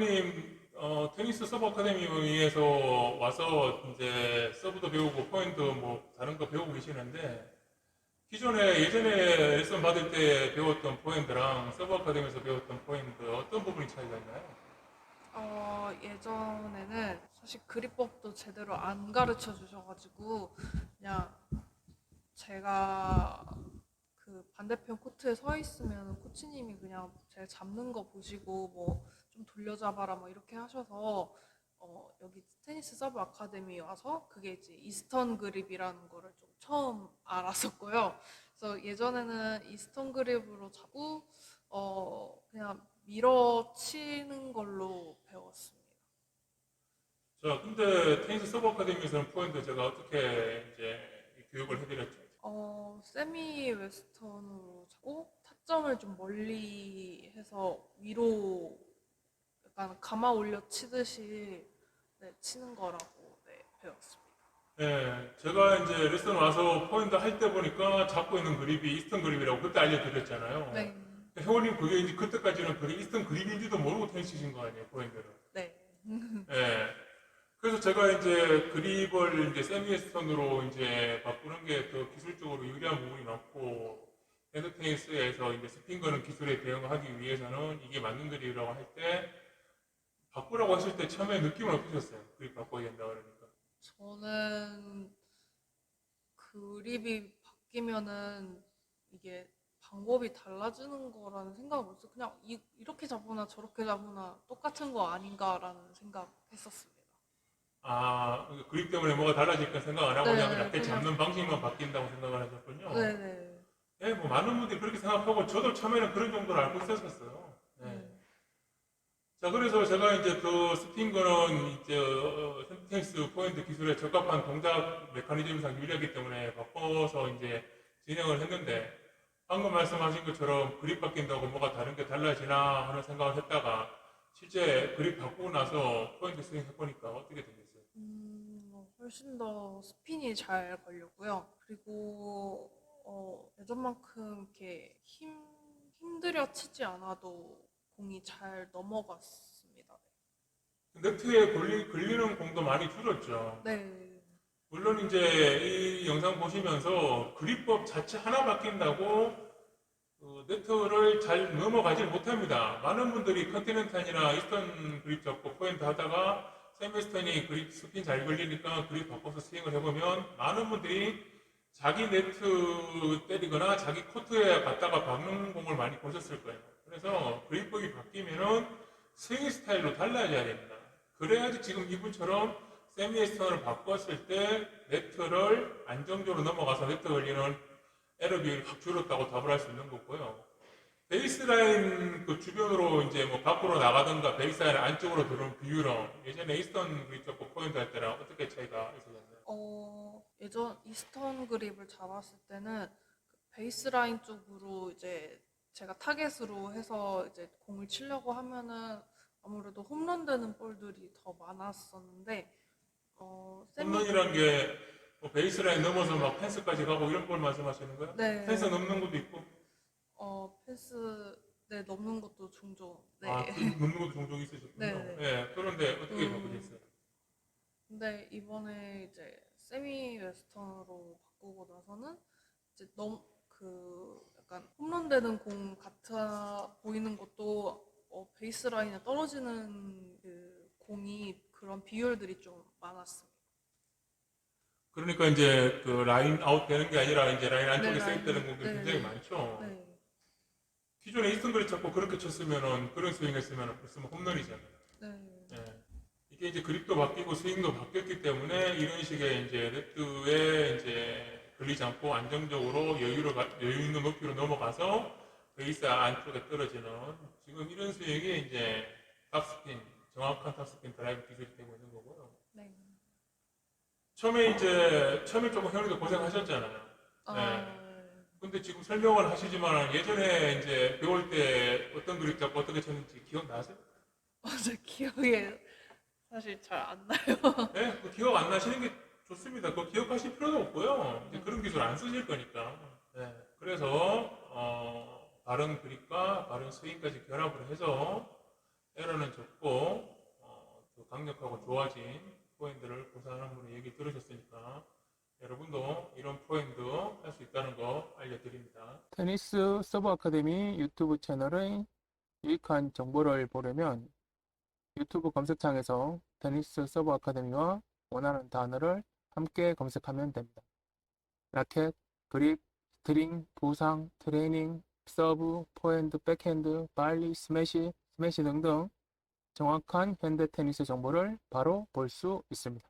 회원님 어, 테니스 서브 아카데미에서 와서 이제 서브도 배우고 포인트 뭐 다른 거 배우고 계시는데 기존에 예전에 레슨 받을 때 배웠던 포인트랑 서브 아카데미에서 배웠던 포인트 어떤 부분이 차이가 있나요? 어, 예전에는 사실 그립법도 제대로 안 가르쳐 주셔가지고 그냥 제가 그 반대편 코트에 서 있으면 코치님이 그냥 제가 잡는 거 보시고 뭐 좀 돌려잡아라 뭐 이렇게 하셔서 어, 여기 테니스 서브 아카데미 와서 그게 이제 이스턴 그립이라는 거를 좀 처음 알았었고요. 그래서 예전에는 이스턴 그립으로 잡고 어, 그냥 밀어치는 걸로 배웠습니다. 자, 근데 테니스 서브 아카데미에서는 포인트 제가 어떻게 이제 교육을 해드렸죠? 어, 세미 웨스턴으로 잡고 타점을 좀 멀리 해서 위로 약간 감아 올려 치듯이 네, 치는 거라고 네, 배웠습니다. 네, 제가 이제 레슨 와서 포인트 할때 보니까 잡고 있는 그립이 이스턴 그립이라고 그때 알려드렸잖아요. 네, 회원님 그게 이제 그때까지는 그게 이스턴 그립인지도 모르고 테니스 치신 거 아니에요, 포인트를. 네, 예. 그래서 제가 이제 그립을 이제 세미스턴으로 이제 바꾸는 게 더 기술적으로 유리한 부분이 많고 헤드 테니스에서 이제 스핀 거는 기술에 대응하기 위해서는 이게 맞는 그립이라고 할때 바꾸라고 하실 때 처음에 느낌은 어떠셨어요? 그립 바꿔야 된다 그러니까. 저는 그립이 바뀌면은 이게 방법이 달라지는 거라는 생각을 못했어요. 그냥 이, 이렇게 잡거나 저렇게 잡거나 똑같은 거 아닌가라는 생각했었습니다. 아, 그립 때문에 뭐가 달라질까 생각 안 하고 네, 그냥 이렇게 그냥- 잡는 방식만 바뀐다고 생각을 하셨군요. 네네. 예, 뭐 많은 분들이 그렇게 생각하고 저도 처음에는 그런 정도로 알고 있었었어요. 자, 그래서 제가 이제 그 스핀 거는 이제 어, 테니스 포인트 기술에 적합한 동작 메커니즘상 유리하기 때문에 바꿔서 이제 진행을 했는데 방금 말씀하신 것처럼 그립 바뀐다고 뭐가 다른 게 달라지나 하는 생각을 했다가 실제 그립 바꾸고 나서 포인트 스윙 해보니까 어떻게 되겠어요? 음, 훨씬 더 스핀이 잘 걸렸고요. 그리고 어, 예전만큼 이렇게 힘 힘들여 치지 않아도 공이 잘 넘어갔습니다. 네트에 걸리, 걸리는 공도 많이 줄었죠. 네, 물론 이제 이 영상 보시면서 그립법 자체 하나 바뀐다고 어, 네트를 잘 넘어가질 못합니다. 많은 분들이 컨티넨탈이나 이스턴 그립 잡고 포인트 하다가 세미스턴이 그립 스핀 잘 걸리니까 그립 바꿔서 스윙을 해보면 많은 분들이 자기 네트 때리거나 자기 코트에 갔다가 박는 공을 많이 보셨을 거예요. 그래서 그립법이 바뀌면은 스윙 스타일로 달라져야 됩니다. 그래야지 지금 이분처럼 세미스턴을 바꿨을 때 네트를 안정적으로 넘어가서 네트 걸리는 에러 비율이 확 줄었다고 답을 할 수 있는 거고요. 베이스라인 그 주변으로 이제 뭐 밖으로 나가든가 베이스라인 안쪽으로 들어오는 비율은 예전에 이스턴 그립 잡고 포인트 할 때랑 어떻게 차이가 있었나요? 어, 예전 이스턴 그립을 잡았을 때는 그 베이스라인 쪽으로 이제 제가 타겟으로 해서 이제 공을 치려고 하면은 아무래도 홈런 되는 볼들이 더 많았었는데 어, 세미 홈런이란 게 뭐 베이스라인 넘어서 막 펜스까지 가고 이런 걸 말씀하시는 거예요? 네. 펜스 넘는 것도 있고 어, 패스 네 넘는 것도 종종 네. 아, 그 넘는 것도 종종 있으셨군요. 네, 네, 네. 그런데 어떻게 음. 바꾸셨어요? 근데 이번에 이제 세미 웨스턴으로 바꾸고 나서는 이제 너무 그 약간 홈런 되는 공 같아 보이는 것도 어, 베이스 라인에 떨어지는 그 공이 그런 비율들이 좀 많았습니다. 그러니까 이제 그 라인 아웃 되는 게 아니라 이제 라인 안쪽에 네, 세입 되는 라인. 공들이 네, 굉장히 네. 많죠. 네, 기존에 그립 잡고 그렇게 쳤으면은 그런 스윙 했으면은 벌써 홈런이잖아요. 네, 예. 이게 이제 그립도 바뀌고 스윙도 바뀌었기 때문에 이런 식의 이제 네트에 이제 걸리지 않고 안정적으로 여유로 가- 여유 있는 높이로 넘어가서 베이스 안쪽에 떨어지는 지금 이런 스윙이 이제 탑스핀 정확한 탑스핀 드라이브 기술이 되고 있는 거고요. 네. 처음에 이제 처음에 조금 현우도 고생하셨잖아요. 아, 근데 지금 설명을 하시지만 예전에 이제 배울 때 어떤 그립 잡고 어떻게 쳤는지 기억나세요? 맞아 기억이 사실 잘 안 나요. 네, 그 기억 안 나시는 게 좋습니다. 그거 기억하실 필요도 없고요. 이제 그런 기술 안 쓰실 거니까. 네, 그래서 어, 바른 그립과 바른 스윙까지 결합을 해서 에러는 적고 강력하고 좋아진 포핸드를 구사하는 분의 얘기 들으셨으니까 여러분도 이런 포핸드 할 수 있다는 거 알려드립니다. 테니스 서브 아카데미 유튜브 채널의 유익한 정보를 보려면 유튜브 검색창에서 테니스 서브 아카데미와 원하는 단어를 함께 검색하면 됩니다. 라켓, 그립, 스트링, 부상, 트레이닝, 서브, 포핸드, 백핸드, 발리, 스매시, 스매시 등등 정확한 현대 테니스 정보를 바로 볼 수 있습니다.